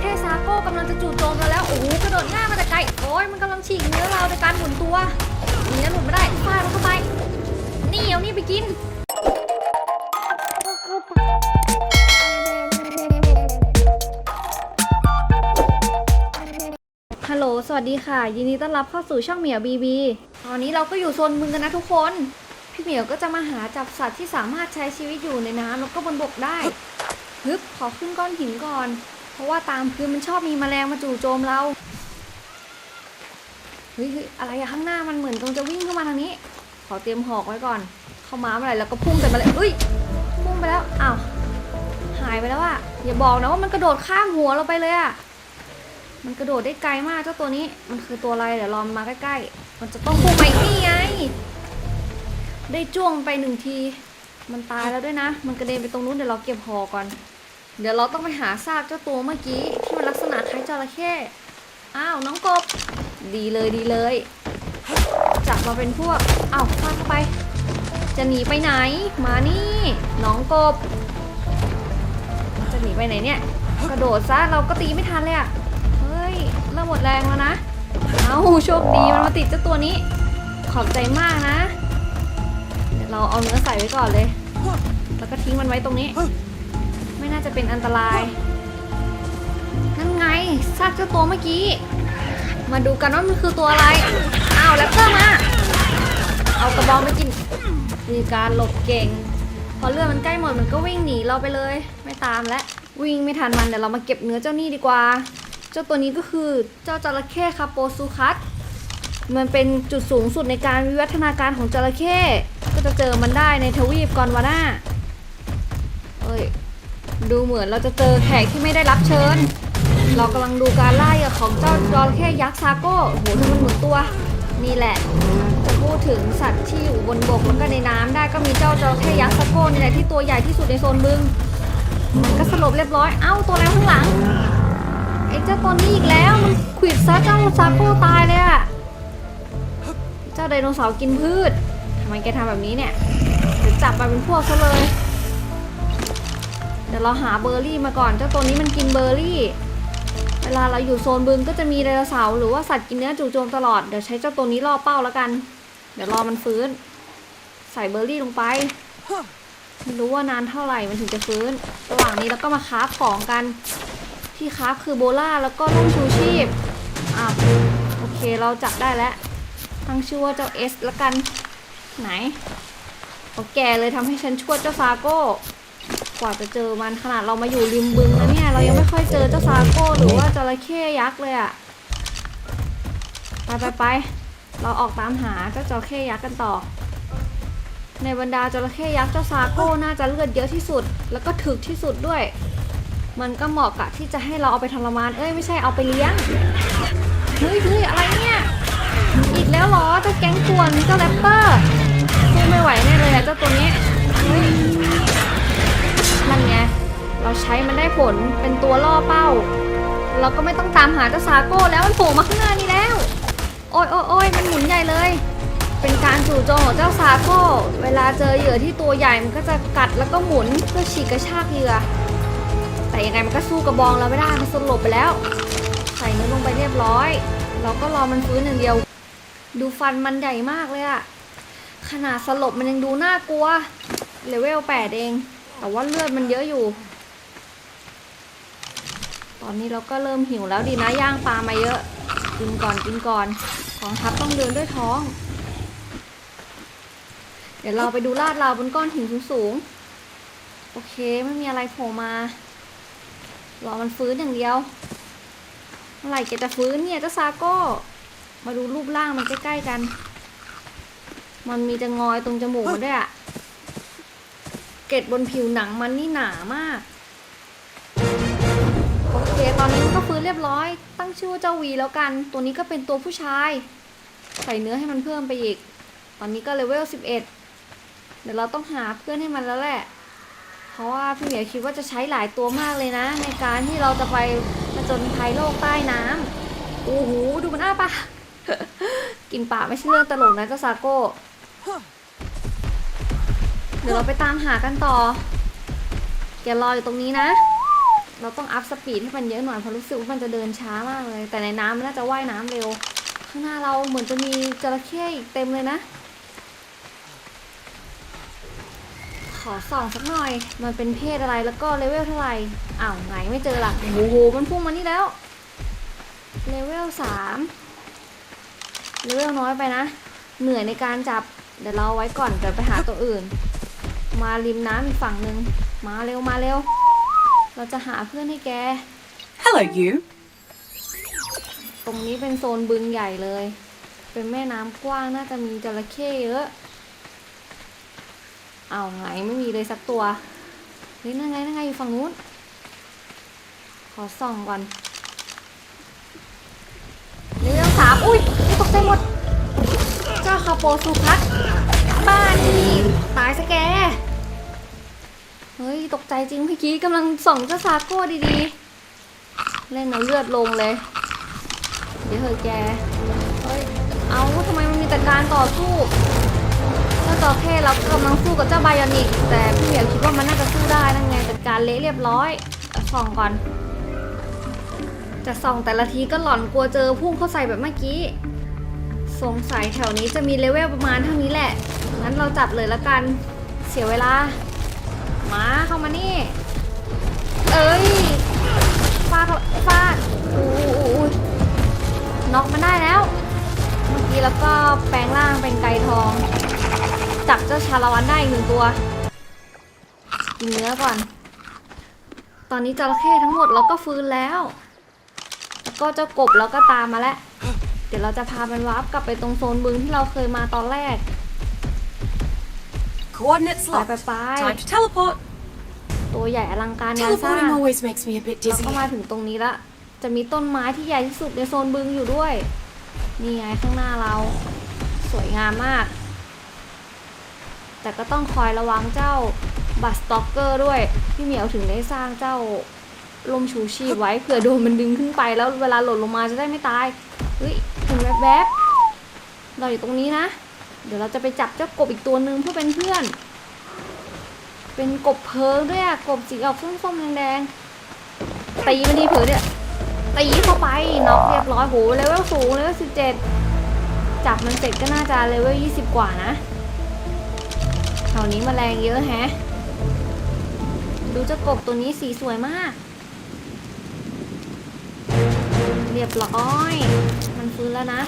เข้ซาโก้กำลังจะจู่โจมเราแล้ว โอ้โหกระโดดหน้ามาแต่ไกล โอ้ยมันกำลังฉีกเนื้อเราในการหมุนตัวหนีแล้วหมุนไม่ได้ฟาดมันเข้าไป นี่เอานี่ไปกินฮัลโหล สวัสดีค่ะ ยินดีต้อนรับเข้าสู่ช่องเหมียวบีบีตอนนี้เราก็อยู่โซนมึงกันนะทุกคน พี่เหมียวก็จะมาหาจับสัตว์ที่สามารถใช้ชีวิตอยู่ในน้ำแล้วก็บนบกได้ฮึบขอขึ้นก้อนหินก่อน ราะว่าตามพื้นมันชอบมีแมลงมาจู่โจมเราเฮ้ยอะไรอะข้างหน้ามันเหมือนตรงจะวิ่งเข้ามาทางนี้ ขอเตรียมหอกไว้ก่อน เข้ามาเมื่อไหร่แล้วก็พุ่งใส่มาเลยเอ้ยพุ่งไปแล้วอ้าวหายไปแล้วอะอย่าบอกนะว่ามันกระโดดข้ามหัวเราไปเลยอะมันกระโดดได้ไกลมากเจ้าตัวนี้ มันคือตัวอะไรเดี๋ยวรอมมาใกล้ๆ มันจะต้องพุ่งไปนี่ไง ได้จ้วงไปหนึ่งที มันตายแล้วด้วยนะ มันกระเด็นไปตรงนู้นเดี๋ยวเราเก็บหอก่อน เดี๋ยวเราต้องไปหาซากเจ้าตัวเมื่อกี้ที่มันลักษณะคล้ายจระเข้ อ้าวน้องกบ ดีเลยดีเลย จับมาเป็นพวก อ้าวฟาดเข้าไป จะหนีไปไหน มานี่ น้องกบ จะหนีไปไหนเนี่ย กระโดดซะเราก็ตีไม่ทันเลยอะเฮ้ยเริ่มหมดแรงแล้วนะ เอาโชคดีมันมาติดเจ้าตัวนี้ ขอบใจมากนะเดี๋ยวเราเอาเนื้อใส่ไว้ก่อนเลย แล้วก็ทิ้งมันไว้ตรงนี้ น่าจะเป็นอันตราย นั่นไงซากเจ้าตัวเมื่อกี้ มาดูกันว่ามันคือตัวอะไร อ้าวแรปเตอร์มา เอากระบองไปกิน มีการหลบเก่ง พอเลือดมันใกล้หมดมันก็วิ่งหนีเราไปเลย ไม่ตามแล้ววิ่งไม่ทันมันเดี๋ยวเรามาเก็บเนื้อเจ้านี่ดีกว่า เจ้าตัวนี้ก็คือเจ้าจระเข้คาโปซูคัสมันเป็นจุดสูงสุดในการวิวัฒนาการของจระเข้ก็จะเจอมันได้ในทวีปกอนวาน่าเอ้ย ดูเหมือนเราจะเจอแขกที่ไม่ได้รับเชิญ เรากำลังดูการไล่ของเจ้าจระเข้ยักษ์ซาโก้โอ้โหที่มันหมุนตัว นี่แหละ จะพูดถึงสัตว์ที่อยู่บนบกแล้วก็ในน้ำได้ก็มีเจ้าจระเข้ยักษ์ซาโก้นี่แหละที่ตัวใหญ่ที่สุดในโซนบึง มันก็สลบเรียบร้อย เอ้าตัวแล้วข้างหลัง ไอ้เจ้าตัวนี้อีกแล้ว มันขวิดซะเจ้าซาโก้ตายเลยอะเจ้าไดโนเสาร์กินพืชทำไมแกทำแบบนี้เนี่ยเดี๋ยวจับมาเป็นพวกซะเลย เดี๋ยวเราหาเบอร์รี่มาก่อน เจ้าตัวนี้มันกินเบอร์รี่ เวลาเราอยู่โซนบึงก็จะมีไดโนเสาร์หรือว่าสัตว์กินเนื้อจู่โจมตลอด เดี๋ยวใช้เจ้าตัวนี้ล่อเป้าแล้วกัน เดี๋ยวรอมันฟื้น ใส่เบอร์รี่ลงไปไม่รู้ว่านานเท่าไหร่มันถึงจะฟื้น ระหว่างนี้เราก็มาคราฟของกัน ที่คราฟคือโบล่าแล้วก็ลูกชูชีพอะโอเคเราจับได้แล้ว ตั้งชื่อว่าเจ้าเอสละกัน ไหนเขาแกเลยทำให้ฉันชวดเจ้าซาโก้ กว่าจะเจอมันขนาดเรามาอยู่ริมบึงแล้วเนี่ยเรายังไม่ค่อยเจอเจ้าซาโก้หรือว่าจระเข้ยักษ์เลยอะไปไปไปเราออกตามหาเจ้าจระเข้ยักษ์กันต่อ ในบรรดาจระเข้ยักษ์เจ้าซาโก้น่าจะเลือดเยอะที่สุด แล้วก็ถึกที่สุดด้วย มันก็เหมาะกับที่จะให้เราเอาไปทรมานเอ้ยไม่ใช่เอาไปเลี้ยงเฮ้ยเฮ้ยอะไรเนี่ยอีกแล้วเหรอเจ้าแก๊งกวนเจ้าแรปเปอร์สู้ไม่ไหวแน่เลยอะเจ้าตัวนี้เฮ้ย เราใช้มันได้ผลเป็นตัวล่อเป้า เราก็ไม่ต้องตามหาเจ้าซาโก้แล้วมันโผล่มาข้างหน้านี่แล้ว โอ้ยโอ้ยโอ้ยมันหมุนใหญ่เลย เป็นการจู่โจมของเจ้าซาโก้ เวลาเจอเหยื่อที่ตัวใหญ่มันก็จะกัดแล้วก็หมุนเพื่อฉีกกระชากเหยื่อ แต่ยังไงมันก็สู้กระบองเราไม่ได้มันสลบไปแล้ว ใส่เนื้อลงไปเรียบร้อย เราก็รอมันฟื้นอย่างเดียว ดูฟันมันใหญ่มากเลยอะขนาดสลบมันยังดูน่ากลัวเลเวลแปดเอง แต่ว่าเลือดมันเยอะอยู่ ตอนนี้เราก็เริ่มหิวแล้วดีนะย่างปลามาเยอะ กินก่อนกินก่อน ของทัพต้องเดินด้วยท้อง เดี๋ยวเราไปดูลาดราบนก้อนหินสูงๆ โอเคไม่มีอะไรโผล่มารอมันฟื้นอย่างเดียว เมื่อไหร่แกจะฟื้นเนี่ยเจ้าซาโก้ มาดูรูปร่างมันใกล้ๆกัน มันมีจะงอยตรงจมูกมันด้วยอะเกล็ดบนผิวหนังมันนี่หนามาก เคตอนนี้มันก็ฟื้นเรียบร้อย ตั้งชื่อว่าเจ้าวีแล้วกัน ตัวนี้ก็เป็นตัวผู้ชาย ใส่เนื้อให้มันเพิ่มไปอีก ตอนนี้ก็เลเวล 11 เดี๋ยวเราต้องหาเพื่อนให้มันแล้วแหละ เพราะว่าพี่เหมียวคิดว่าจะใช้หลายตัวมากเลยนะ ในการที่เราจะไปผจญภัยโลกใต้น้ำโอ้โหดูมันอ้าปากกินปลาไม่ใช่เรื่องตลกนะเจ้าซาโก้เดี๋ยวเราไปตามหากันต่อ แกรออยู่ตรงนี้นะ เราต้องอัพสปีดให้มันเยอะหน่อยเพราะรู้สึกว่ามันจะเดินช้ามากเลย แต่ในน้ำมันน่าจะว่ายน้ำเร็ว ข้างหน้าเราเหมือนจะมีจระเข้อีกเต็มเลยนะ ขอส่องสักหน่อย มันเป็นเพศอะไรแล้วก็เลเวลเท่าไหร่อ้าวไงไม่เจอละโอ้โหมันพุ่งมานี่แล้วเลเวลสามเลเวลน้อยไปนะ เหนื่อยในการจับ เดี๋ยวเราไว้ก่อนเดี๋ยวไปหาตัวอื่น มาริมน้ำอีกฝั่งหนึ่งมาเร็วมาเร็ว เราจะหาเพื่อนให้แก Hello, you. ตรงนี้เป็นโซนบึงใหญ่เลย เป็นแม่น้ำกว้างน่าจะมีจระเข้เยอะ เอาไงไม่มีเลยสักตัว เฮ้ยนั่นไงนั่นไงอยู่ฝั่งนู้น ขอส่องก่อนเรื่องสามอุ้ยตกใจหมด เจ้าคาโปซูพัทบ้านนี่ตายสแก เฮ้ย ตกใจจริงเมื่อกี้กำลังส่องเจ้าซาโก้ดีๆ เล่นเอาเลือดลงเลย เดี๋ยวเถอแก เฮ้ย เอาทำไมมันมีแต่การต่อสู้เจ้าจอแค่เรากำลังสู้กับเจ้าไบออนิก แต่พี่เหมียวคิดว่ามันน่าจะสู้ได้นั่นไงจัดการเละเรียบร้อยส่องก่อน จะส่องแต่ละทีก็หลอนกลัวเจอพุ่งเข้าใส่แบบเมื่อกี้ สงสัยแถวนี้จะมีเลเวลประมาณเท่านี้แหละ งั้นเราจับเลยละกัน เสียเวลา มาเข้ามานี่ เอ้ยฟาดเขาฟาดอู้อู้น็อกมันได้แล้ว เมื่อกี้แล้วก็แปลงร่างเป็นไก่ทอง จับเจ้าชาละวันได้อีกหนึ่งตัว กินเนื้อก่อน ตอนนี้จระเข้ทั้งหมดเราก็ฟื้นแล้ว แล้วก็เจ้ากบเราก็ตามมาแล้ว เดี๋ยวเราจะพามันวาร์ปกลับไปตรงโซนบึงที่เราเคยมาตอนแรก Coordinates ไป locked. ไปไป Time to teleport. ตัวใหญ่อลังการงานสร้าง Teleporting always makes me a bit เรา dizzy. ก็มาถึงตรงนี้ละ จะมีต้นไม้ที่ใหญ่ที่สุดในโซนบึงอยู่ด้วย นี่ไงข้างหน้าเรา สวยงามมาก แต่ก็ต้องคอยระวังเจ้าบัสต็อกเกอร์ด้วย พี่เหมียวถึงได้สร้างเจ้าลมชูชีพไว้เผื่อโดนมันดึงขึ้นไปแล้วเวลาหล่นลงมาจะได้ไม่ตายเฮ้ยเห็นแวบๆเราอยู่ตรงนี้นะ เดี๋ยวเราจะไปจับเจ้ากบอีกตัวหนึ่งเพื่อเป็นเพื่อน เป็นกบเพิงด้วยอะกบสีออกส้มๆแดงๆตีมันดีเผือเนี่ยตีเข้าไปน็อกเรียบร้อยโหเลเวลสูงเลเวลสิบเจ็ดจับมันเสร็จก็น่าจะเลเวลยี่สิบกว่านะแถวนี้มแมลงเยอะแฮะ ดูเจ้ากบตัวนี้สีสวยมาก เรียบร้อย มันฟื้นแล้วนะ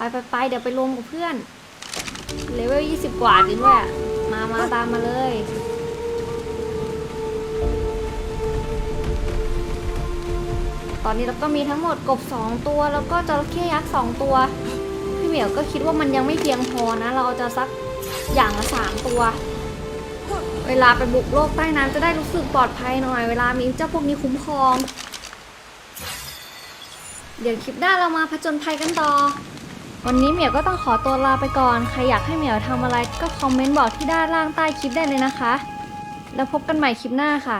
ไปไปไปเดี๋ยวไปรวมกับเพื่อน เลเวลยี่สิบกว่าจริงด้วยอะมามาตามมาเลย ตอนนี้เราก็มีทั้งหมดกบ2ตัวแล้วก็จระเข้ยักษ์2ตัว พี่เหมียวก็คิดว่ามันยังไม่เพียงพอนะ เราจะสักอย่างละ3ตัว เวลาไปบุกโลกใต้น้ำจะได้รู้สึกปลอดภัยหน่อย เวลามีเจ้าพวกนี้คุ้มครอง เดี๋ยวคลิปหน้าเรามาผจญภัยกันต่อ วันนี้เหมียวก็ต้องขอตัวลาไปก่อน ใครอยากให้เหมียวทำอะไรก็คอมเมนต์บอกที่ด้านล่างใต้คลิปได้เลยนะคะ แล้วพบกันใหม่คลิปหน้าค่ะ